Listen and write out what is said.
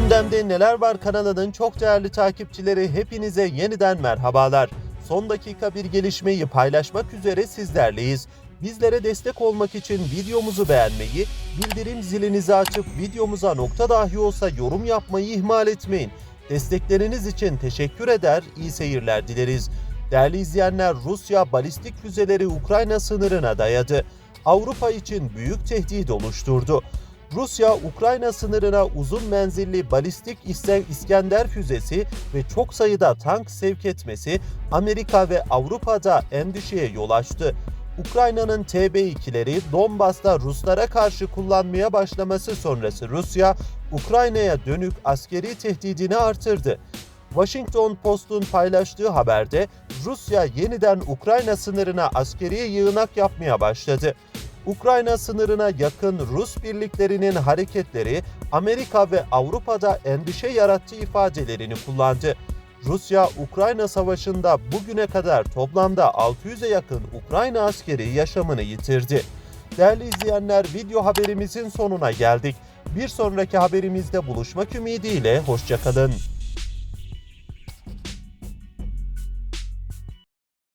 Gündemde Neler Var kanalının çok değerli takipçileri hepinize yeniden merhabalar. Son dakika bir gelişmeyi paylaşmak üzere sizlerleyiz. Bizlere destek olmak için videomuzu beğenmeyi, bildirim zilinizi açıp videomuza nokta dahi olsa yorum yapmayı ihmal etmeyin. Destekleriniz için teşekkür eder, iyi seyirler dileriz. Değerli izleyenler Rusya balistik füzeleri Ukrayna sınırına dayadı. Avrupa için büyük tehdit oluşturdu. Rusya, Ukrayna sınırına uzun menzilli balistik İs- İskender füzesi ve çok sayıda tank sevk etmesi Amerika ve Avrupa'da endişeye yol açtı. Ukrayna'nın TB2'leri Donbas'ta Ruslara karşı kullanmaya başlaması sonrası Rusya, Ukrayna'ya dönük askeri tehdidini artırdı. Washington Post'un paylaştığı haberde Rusya yeniden Ukrayna sınırına askeri yığınak yapmaya başladı. Ukrayna sınırına yakın Rus birliklerinin hareketleri Amerika ve Avrupa'da endişe yarattığı ifadelerini kullandı. Rusya, Ukrayna Savaşı'nda bugüne kadar toplamda 600'e yakın Ukrayna askeri yaşamını yitirdi. Değerli izleyenler video haberimizin sonuna geldik. Bir sonraki haberimizde buluşmak ümidiyle hoşçakalın.